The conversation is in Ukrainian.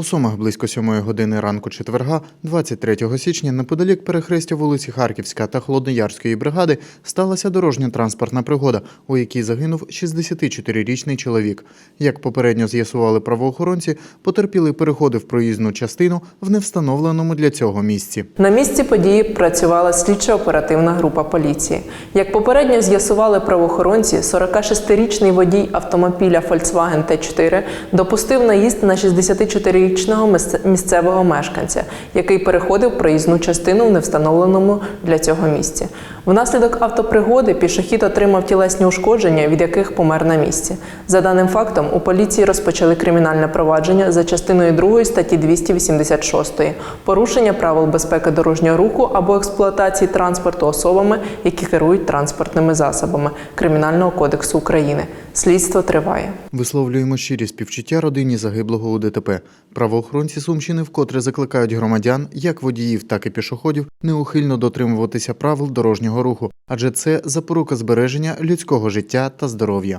У Сумах близько сьомої години ранку четверга, 23 січня, неподалік перехрестя вулиці Харківська та Холодноярської бригади сталася дорожня транспортна пригода, у якій загинув 64-річний чоловік. Як попередньо з'ясували правоохоронці, потерпілий переходив проїзну частину в невстановленому для цього місці. На місці події працювала слідча оперативна група поліції. Як попередньо з'ясували правоохоронці, 46-річний водій автомобіля Volkswagen Т4 допустив наїзд на 64 річний 40-річного місцевого мешканця, який переходив проїзну частину в невстановленому для цього місці. Внаслідок автопригоди пішохід отримав тілесні ушкодження, від яких помер на місці. За даним фактом, у поліції розпочали кримінальне провадження за частиною 2 статті 286 порушення правил безпеки дорожнього руху або експлуатації транспорту особами, які керують транспортними засобами Кримінального кодексу України. Слідство триває. Висловлюємо щирі співчуття родині загиблого у ДТП. Правоохоронці Сумщини вкотре закликають громадян, як водіїв, так і пішоходів, неухильно дотримуватися правил дорожнього руху, адже це запорука збереження людського життя та здоров'я.